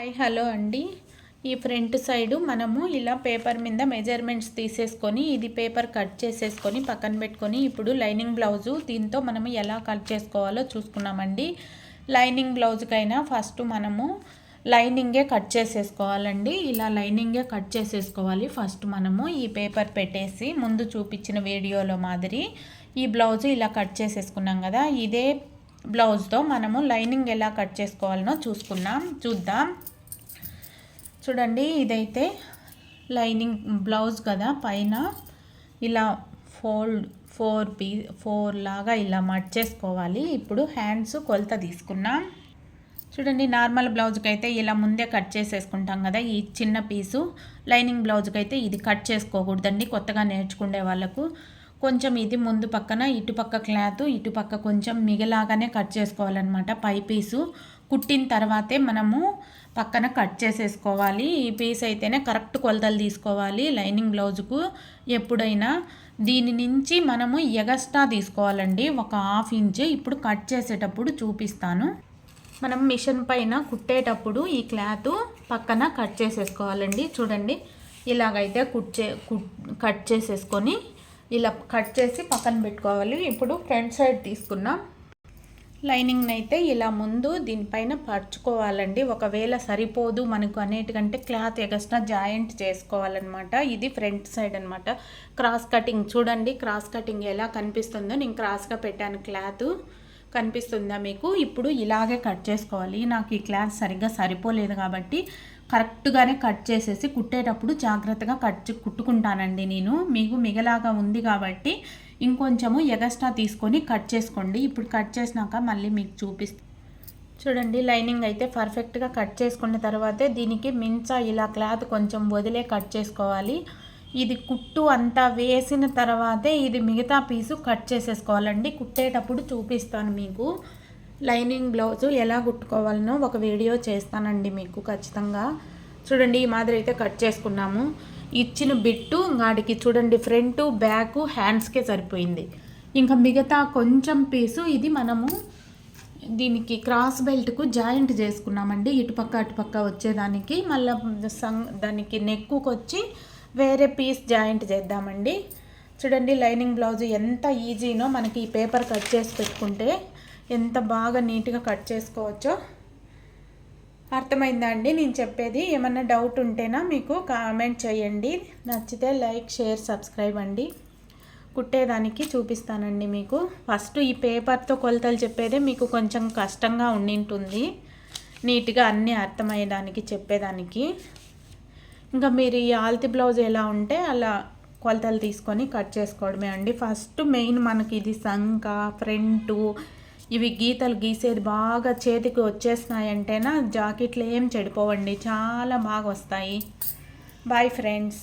Hi hello అండి. ఈ front side మనము ఇలా పేపర్ మీద మెజర్మెంట్స్ తీసేసుకొని ఇది పేపర్ కట్ చేసేసుకొని పక్కన పెట్టుకొని ఇప్పుడు లైనింగ్ బ్లౌజు దీంతో మనము ఎలా కట్ చేసుకోవాలో చూసుకున్నామండి. లైనింగ్ బ్లౌజ్కైనా ఫస్ట్ మనము లైనింగే కట్ చేసేసుకోవాలండి. ఇలా లైనింగే కట్ చేసేసుకోవాలి. ఫస్ట్ మనము ఈ పేపర్ పెట్టేసి ముందు చూపించిన వీడియోలో మాదిరి ఈ బ్లౌజ్ ఇలా కట్ చేసేసుకున్నాం కదా. ఇదే బ్లౌజ్తో మనము లైనింగ్ ఎలా కట్ చేసుకోవాలనో చూసుకున్నాం చూద్దాం. చూడండి ఇదైతే లైనింగ్ బ్లౌజ్ కదా పైన ఇలా ఫోల్డ్ ఫోర్ పీ ఫోర్ లాగా ఇలా మట్ చేసుకోవాలి. ఇప్పుడు హ్యాండ్స్ కొలత తీసుకున్నాం. చూడండి నార్మల్ బ్లౌజ్కి అయితే ఇలా ముందే కట్ చేసేసుకుంటాం కదా ఈ చిన్న పీసు. లైనింగ్ బ్లౌజ్కి అయితే ఇది కట్ చేసుకోకూడదండి కొత్తగా నేర్చుకునే వాళ్ళకు. కొంచెం ఇది ముందు పక్కన ఇటుపక్క క్లాత్ ఇటుపక్క కొంచెం మిగలాగానే కట్ చేసుకోవాలన్నమాట పై పీసు. కుట్టిన తర్వాతే మనము పక్కన కట్ చేసేసుకోవాలి. ఈ పీస్ అయితేనే కరెక్ట్ కొలతలు తీసుకోవాలి. లైనింగ్ బ్లౌజ్కు ఎప్పుడైనా దీని నుంచి మనము ఎగస్ట్రా తీసుకోవాలండి. ఒక హాఫ్ ఇంచ్ ఇప్పుడు కట్ చేసేటప్పుడు చూపిస్తాను. మనం మిషన్ పైన కుట్టేటప్పుడు ఈ క్లాత్ పక్కన కట్ చేసేసుకోవాలండి. చూడండి ఇలాగైతే కుట్ చే కట్ చేసేసుకొని ఇలా కట్ చేసి పక్కన పెట్టుకోవాలి. ఇప్పుడు ఫ్రంట్ సైడ్ తీసుకున్నాం. లైనింగ్ని అయితే ఇలా ముందు దీనిపైన పరుచుకోవాలండి. ఒకవేళ సరిపోదు మనకు అనేటికంటే క్లాత్ ఎగస్ట్రా జాయింట్ చేసుకోవాలన్నమాట. ఇది ఫ్రంట్ సైడ్ అనమాట క్రాస్ కటింగ్ చూడండి క్రాస్ కటింగ్ ఎలా కనిపిస్తుందో నేను క్రాస్గా పెట్టాను క్లాత్. కనిపిస్తుందా మీకు? ఇప్పుడు ఇలాగే కట్ చేసుకోవాలి. నాకు ఈ క్లాత్ సరిగ్గా సరిపోలేదు కాబట్టి కరెక్ట్గానే కట్ చేసేసి కుట్టేటప్పుడు జాగ్రత్తగా కట్ కుట్టుకుంటానండి నేను. మీకు మిగలాగా ఉంది కాబట్టి ఇంకొంచెము ఎగస్ట్రా తీసుకొని కట్ చేసుకోండి. ఇప్పుడు కట్ చేసినాక మళ్ళీ మీకు చూపిస్తాను చూడండి లైనింగ్ అయితే పర్ఫెక్ట్గా కట్ చేసుకున్న తర్వాతే దీనికి మించా ఇలా క్లాత్ కొంచెం వదిలే కట్ చేసుకోవాలి. ఇది కుట్టు అంతా వేసిన తర్వాతే ఇది మిగతా పీసు కట్ చేసేసుకోవాలండి. కుట్టేటప్పుడు చూపిస్తాను మీకు. లైనింగ్ బ్లౌజు ఎలా కుట్టుకోవాలనో ఒక వీడియో చేస్తానండి మీకు ఖచ్చితంగా. చూడండి ఈ మాదిరి అయితే కట్ చేసుకున్నాము. ఇచ్చిన బిట్టు వాడికి చూడండి ఫ్రంట్ బ్యాక్ హ్యాండ్స్కే సరిపోయింది. ఇంకా మిగతా కొంచెం పీసు ఇది మనము దీనికి క్రాస్ బెల్ట్కు జాయింట్ చేసుకున్నామండి. ఇటుపక్క అటుపక్క వచ్చేదానికి. మళ్ళీ సంగ్ దానికి నెక్కుకు వచ్చి వేరే పీస్ జాయింట్ చేద్దామండి. చూడండి లైనింగ్ బ్లౌజ్ ఎంత ఈజీనో మనకి ఈ పేపర్ కట్ చేసి పెట్టుకుంటే ఎంత బాగా నీట్గా కట్ చేసుకోవచ్చో. అర్థమైందా అండి నేను చెప్పేది. ఏమన్నా డౌట్ ఉంటేనా మీకు కామెంట్ చేయండి. నచ్చితే లైక్ షేర్ సబ్స్క్రైబ్ అండి. కుట్టేదానికి చూపిస్తానండి మీకు. ఫస్ట్ ఈ పేపర్తో కొలతలు చెప్పేదే మీకు కొంచెం కష్టంగా ఉండింటుంది. నీట్గా అన్నీ అర్థమయ్యేదానికి చెప్పేదానికి. ఇంకా మీరు ఈ ఆల్తి బ్లౌజ్ ఎలా ఉంటే అలా కొలతలు తీసుకొని కట్ చేసుకోవడమే అండి. ఫస్ట్ మెయిన్ మనకి ఇది సంఖ ఫ్రంటు ఇవి గీతలు గీసేది బాగా చేతికి వచ్చేసినాయంటేనా జాకెట్లు ఏం చెడిపోవండి చాలా బాగా వస్తాయి. Bye friends